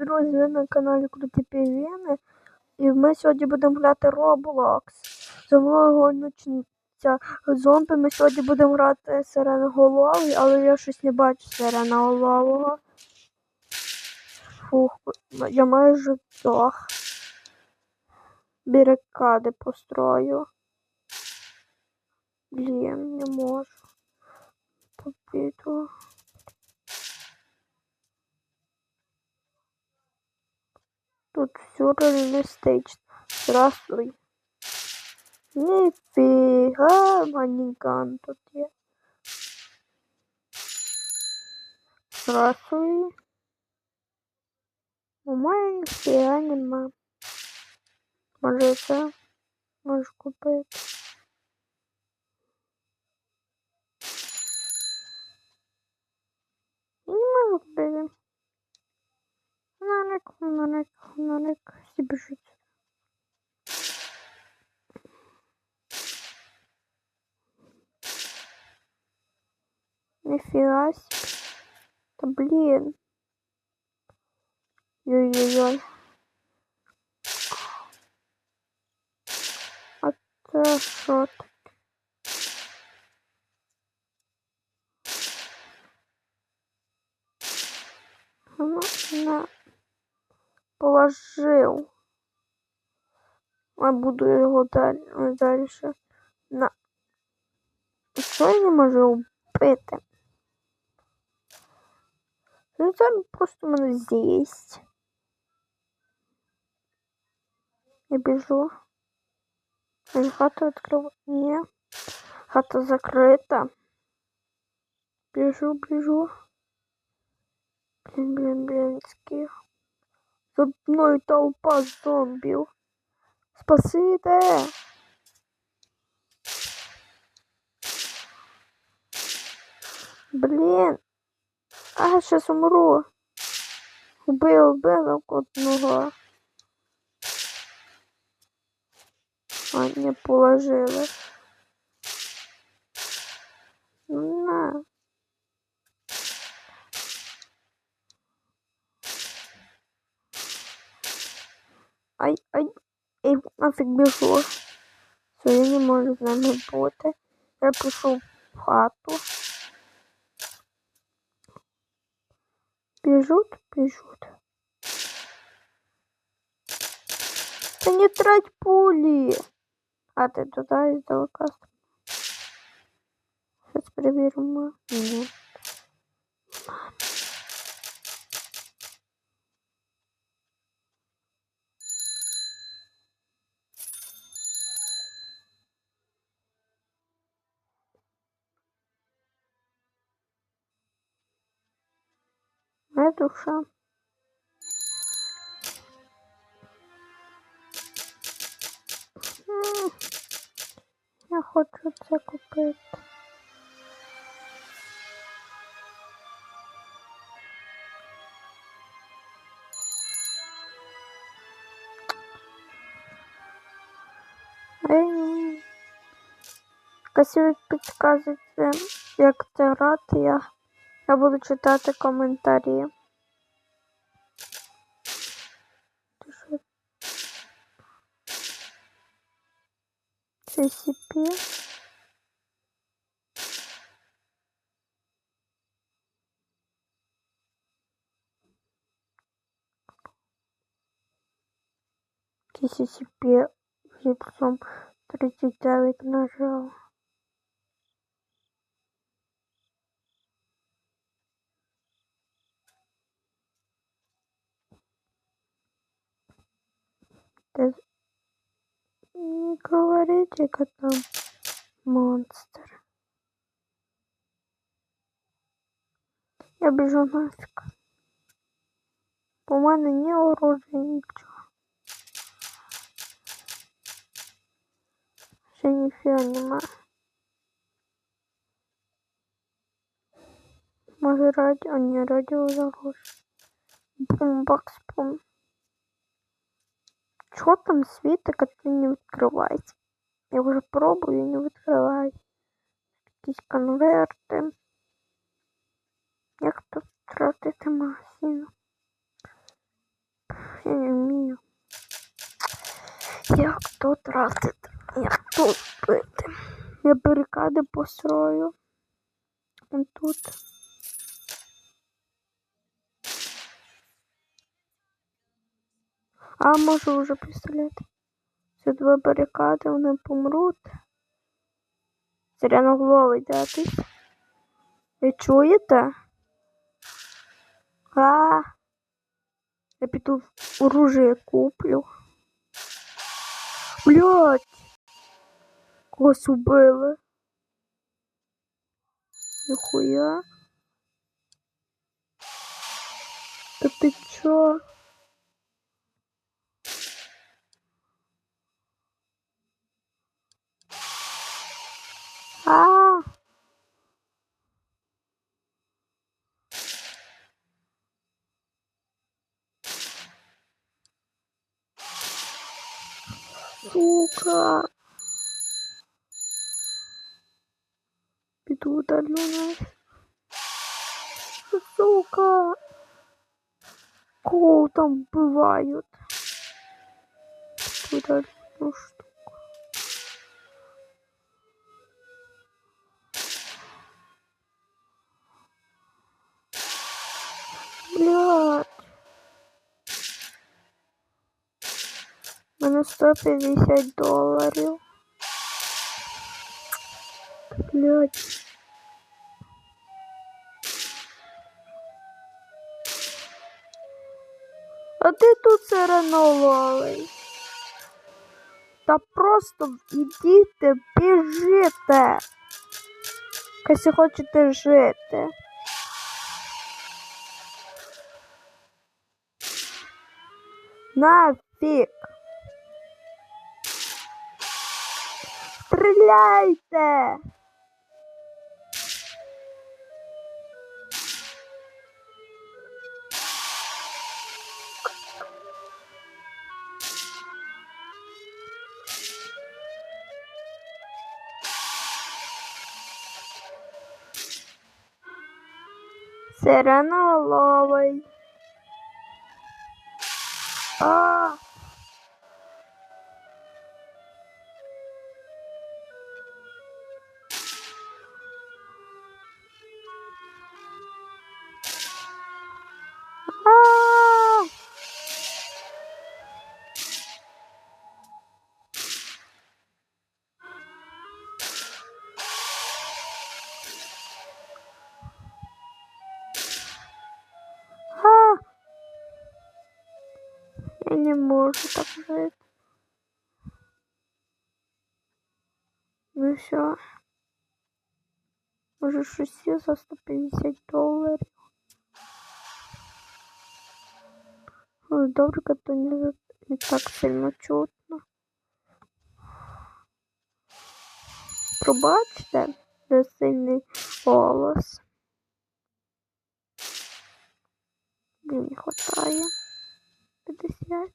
друзі, ви на каналі Круті Півіни. І ми сьогодні будемо грати Roblox. За мною зомбі. Ми сьогодні будемо грати сиреноголовий, але я щось не бачу сиреноголового. Фух, я майже здох. Барикади построю. Блін, не можу. Побіду. Тут все реалистично. Здравствуй. Нифига, маниган тут є. Здравствуй. У мене ніфіга нема. Може це можеш купити. Я не можу купити. Нарик, нарик, нарик, всі біжуть. Нифига себе. Да блин. Ой-ой-ой. А це що таке? Ну, на. Положив. Я буду його далі, далі. На. Що я не можу вбити? Ну, зараз просто мене з'їсть. Я біжу. Ой, Хата відкрила. Ні. Хата закрита. Біжу, біжу. Блін, блін, блін, ских. За мною толпа зомбів. Спасите! Блін. А, щас умру. Убив, убив одного. А, не положили. Ай, ай, ай, нафіг біжу. Все, я не можу з ними бути. Я пішов в хату. Бежут, бежут. Да не трать пули. А ты туда издалека. Сейчас проверим. Нет. Душа. Я хочу це купити. Ви підказуєте, як це грати, я, я буду читати коментарі. CCP. TCP гипсом 39 нажал. Ты не говорите, как там монстр. Я біжу нафиг. У мене ні оружия, нічого. Ще ніфіга нема. Може радіо, ні, радіо загрузить. Бумбакс бум. Чого там свиток это не відкривається? Я уже пробую не відкриваю. Якісь конверти. Як тут тратити магазину? Я не умею. Я кто тратит? Я кто пити? Я барикади построю. Он тут. А можу вже пістолет. Це два барикади, вони помруть. Зеленоголовий, де ти? Ви чуєте? А, я піду оружие куплю. Блять! Когось убили. Ніхуя. Та ти чо? А-а-а. Сука. Иду удалю нас. Сука. Кол там бывают. Удалю. Ну что? 150 доларів. Блядь. А ти тут сиреновалий? Та просто ідіть, біжите. Якщо хочете жити. Нафиг. Стреляйте! Сиреноголовий. Я не можу так жити. Ну все. Може щось за 150 доларів. Ой, добре, то не, не так сильно чутно. Пробачте, де сильний голос. Блін, не хватає. 50.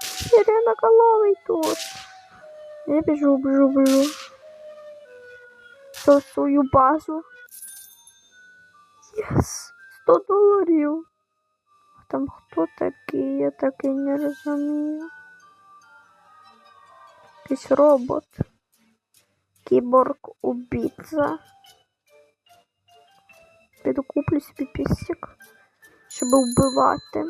Сиреноголовый тут. Я бежу, бежу, бежу. В свою базу. Єс! 100 доларів. Там хто такий? Я так і не розумію. Якийсь робот. Кіборг убійця. Піду куплю собі пістик, щоб вбивати.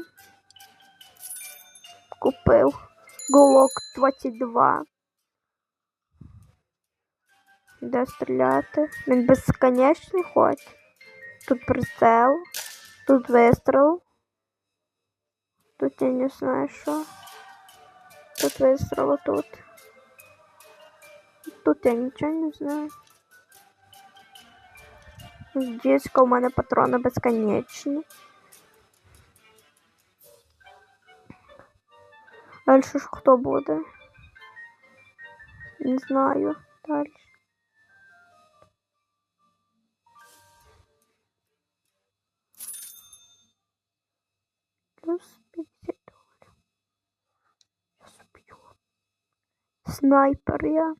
Купив голок 22. Де стріляти? Він безконечний хоч. Тут прицел, тут вистріл. Тут я не знаю що. Тут вистріл, тут. Тут я нічого не знаю. З диска у мене патрони безконечні. Далі ж хто буде? Не знаю. Далі. Снайпер я.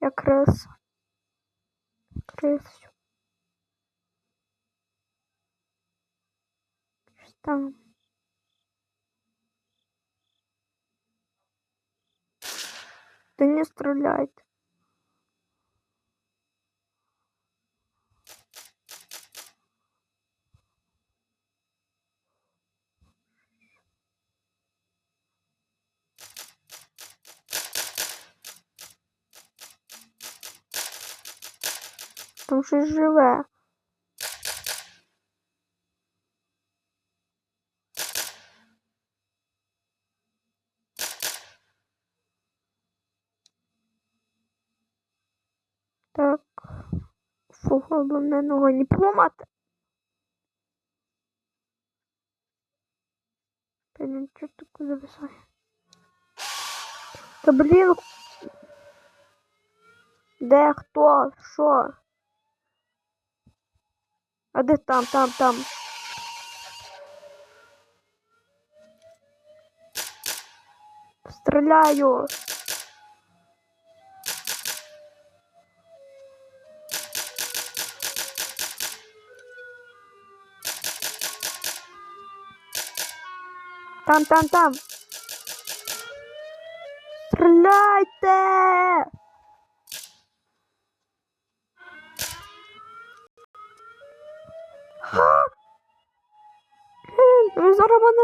Я крис. Крис. Щось там. Та не стріляйте. Там щось живе. Так. Фу, головне не поламати. Блін, що таке зависає? Та блін. Де хто? Що? А де там, там, там? Стріляю. Там, там, там. Стріляйте!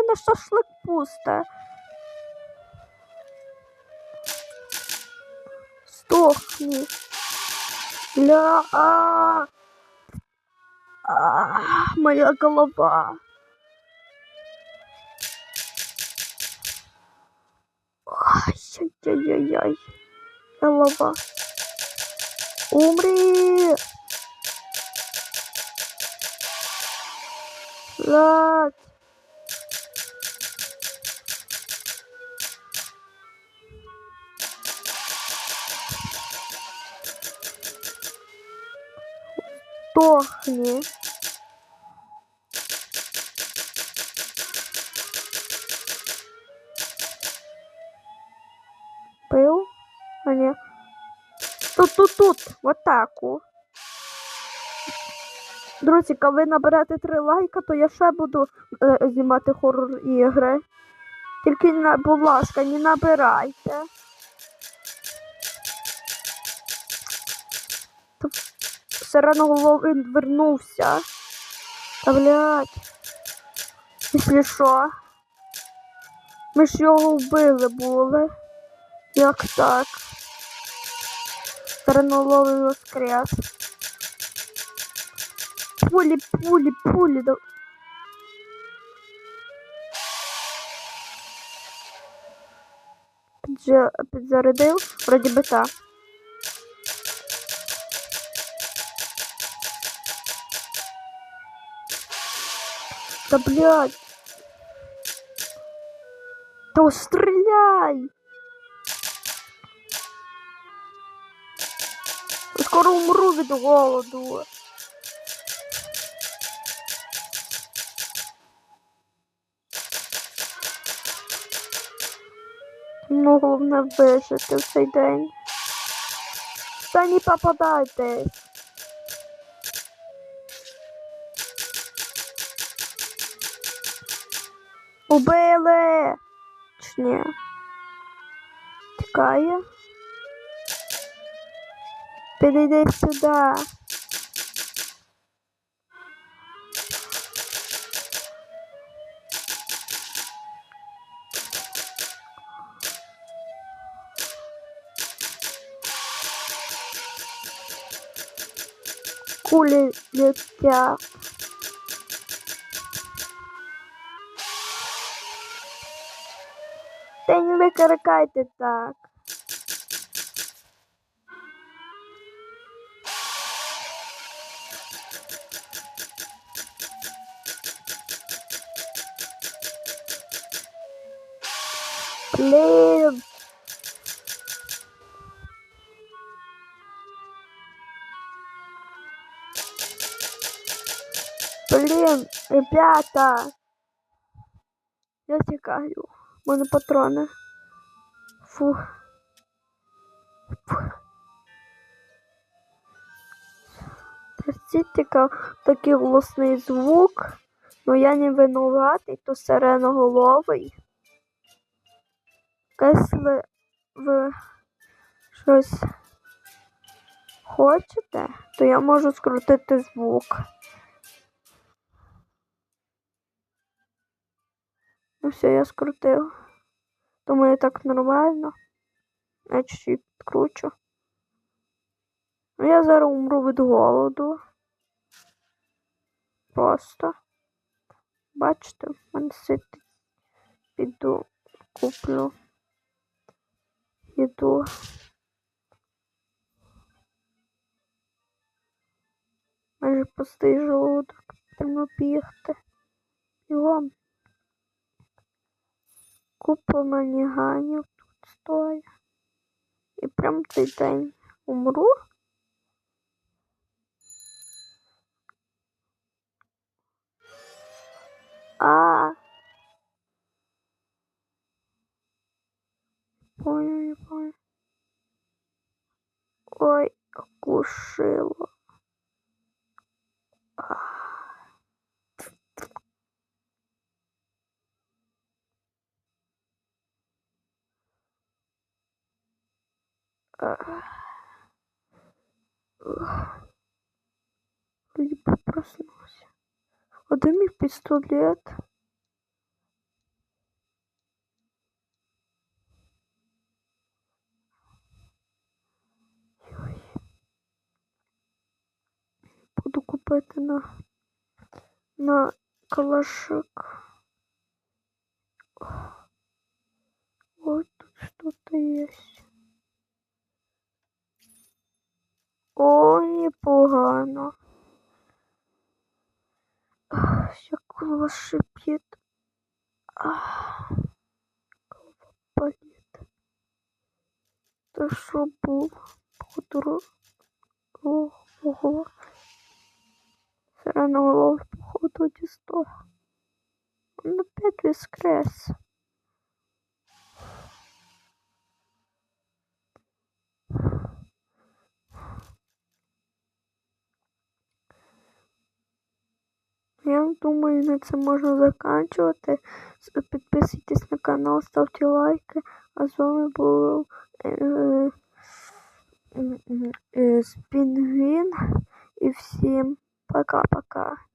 На шашлик пусте. Стохни. Ля. А, моя голова. Ай-яй-яй-яй. Голова. Умри. Блядь. Сдохни. Пил? А не. Тут, тут, тут. В атаку. Друзі, коли ви наберете три лайка, то я ще буду е, знімати хоррор ігри. Тільки, будь ласка, не набирайте. Сиреноголовий вернувся. Та блядь. Якщо що? Ми ж його вбили були. Як так? Сиреноголовий воскрес. Пулі, пулі, пулі. Підзарядив, вроді би так. Да блядь. Да стреляй! Скоро умру від голоду. Ну, головне вижити в цей день. Та не попадайтесь. Убили! Чи ні? Тікає. Підійди сюди. Кулі летять. Та не викрикайте так. Блин. Блин, ребята. Я тікаю. У мене патрони. Фух. Ка- такий голосний звук, но я не винуватий, то сиреноголовий. Якщо ви щось хочете, то я можу скрутити звук. Все, я скрутив. Думаю, так нормально. Я чуть-чуть підкручу. Ну, я зараз умру від голоду. Просто. Бачите, в мене сидить. Піду, куплю їду. Майже пустий желудок. Треба бігти. Бігом. Купа маніганів тут стоїть. І прям цей день умру. А. Понял, не понял. Ой, окушило. А. Ух. Вроде бы проснулся. А де мій пістолет? Ой. Буду купити на, на калашик. Ой, тут что-то есть. О, непогано. Ах, Як голова шипить. Ах, голова болить. Та що був? Походу, ого. Сиреноголовий, походу, дістав. Он опять воскрес. Я думаю, на це можна заканчувати. Підписуйтесь на канал, ставте лайки. А з вами був е, е, е, Спінгвін. І всім пока-пока.